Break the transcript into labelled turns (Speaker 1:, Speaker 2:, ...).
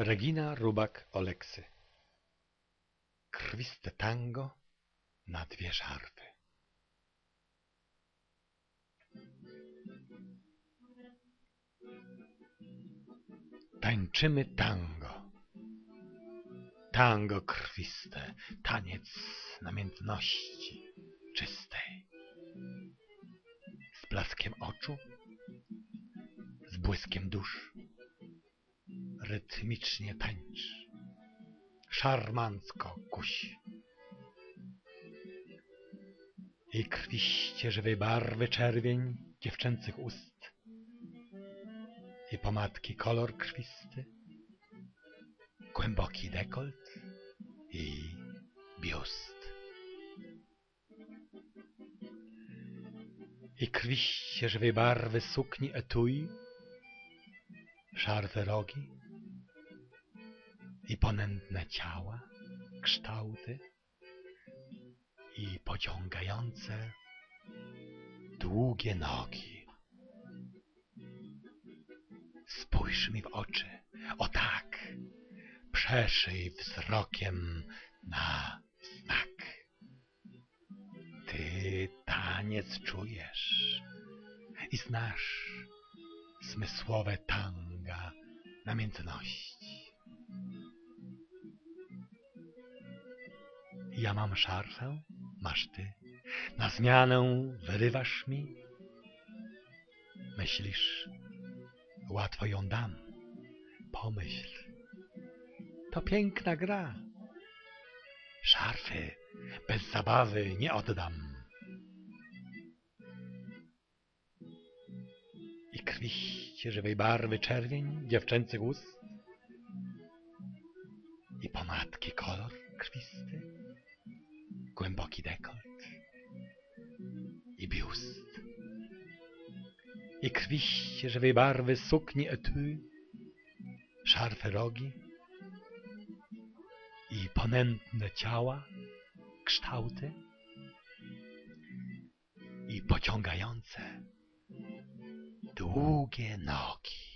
Speaker 1: Regina Rubak-Oleksy Krwiste tango na dwie żarty Tańczymy tango. Tango krwiste, taniec namiętności czystej. Z blaskiem oczu, z błyskiem dusz, rytmicznie tańcz, szarmancko kusi. I krwiście żywej barwy czerwień dziewczęcych ust, i pomadki kolor krwisty, głęboki dekolt i biust. I krwiście żywej barwy sukni etui, szarwe rogi i ponętne ciała, kształty i pociągające długie nogi. Spójrz mi w oczy, o tak, przeszyj wzrokiem na znak. Ty taniec czujesz i znasz zmysłowe tanga namiętności. Ja mam szarfę, masz ty, na zmianę wyrywasz mi? Myślisz, łatwo ją dam. Pomyśl, to piękna gra. Szarfy bez zabawy nie oddam. I krwiście żywej barwy czerwień dziewczęcych ust i pomadki kolor krwisty, głęboki dekolt i biust i krwiście żywej barwy sukni etui, szarfe rogi i ponętne ciała, kształty i pociągające długie nogi.